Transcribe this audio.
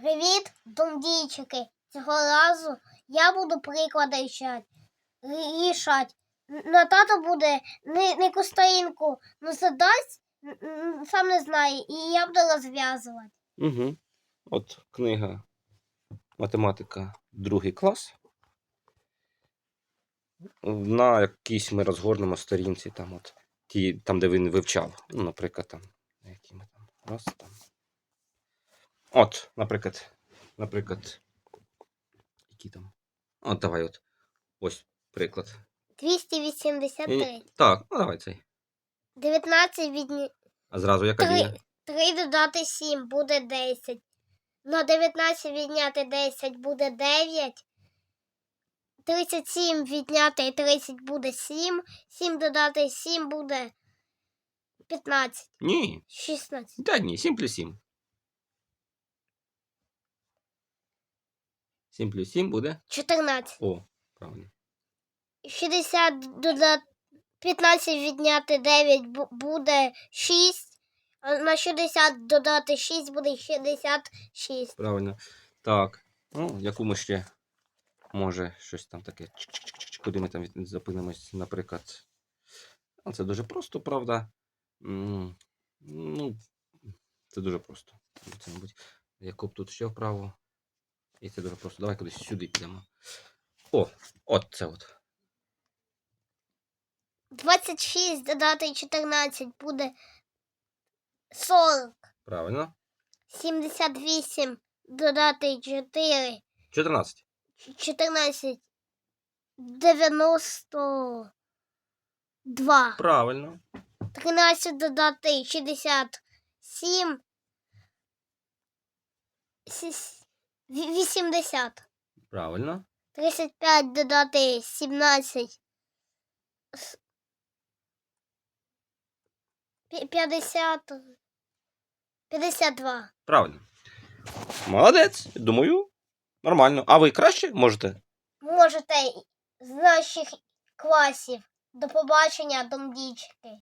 Привіт, домдійчики. Цього разу я буду приклади рішати. рішати. На тато буде не, не костаїнку, ну задасть, сам не знає, і я буду розв'язувати. Угу. От книга математика, другий клас. На якійсь ми розгорнемо сторінці, там, от, ті, там, де він вивчав. Ну, наприклад, там, які ми там. Раз там. От, наприклад, наприклад. Які там? От, давай, от. Ось приклад. 283. І- так, ну давай цей. 19 від А зразу яка дія? 3, 3 додати 7 буде 10. На 19 відняти 10 буде 9. 37 відняти 30 буде 7. 7 додати 7 буде 15. Ні. 16. Та ні, 7 плюс 7. 7 плюс 7 буде. 14. О, правильно. 60 додати 15 відняти 9 буде 6. А на 60 додати 6 буде 66. Правильно. Так. Ну, яку ми ще може щось там таке. Куди ми там запинимось, наприклад. Ну, Це дуже просто, правда. Ну, це дуже просто. Це, мабуть, яку б тут ще вправо. І це дуже просто. Давай кудись сюди підемо. О, от це от. 26 додати 14 буде 40. Правильно. 78 додати 4. 14. 14. 92. Правильно. 13 додати 67. Сіс- ві- 80. Правильно. 35 додати 17. С- пі- 50. 52. Правильно. Молодець. Думаю, нормально. А ви краще можете? Можете з наших класів. До побачення, домдічки.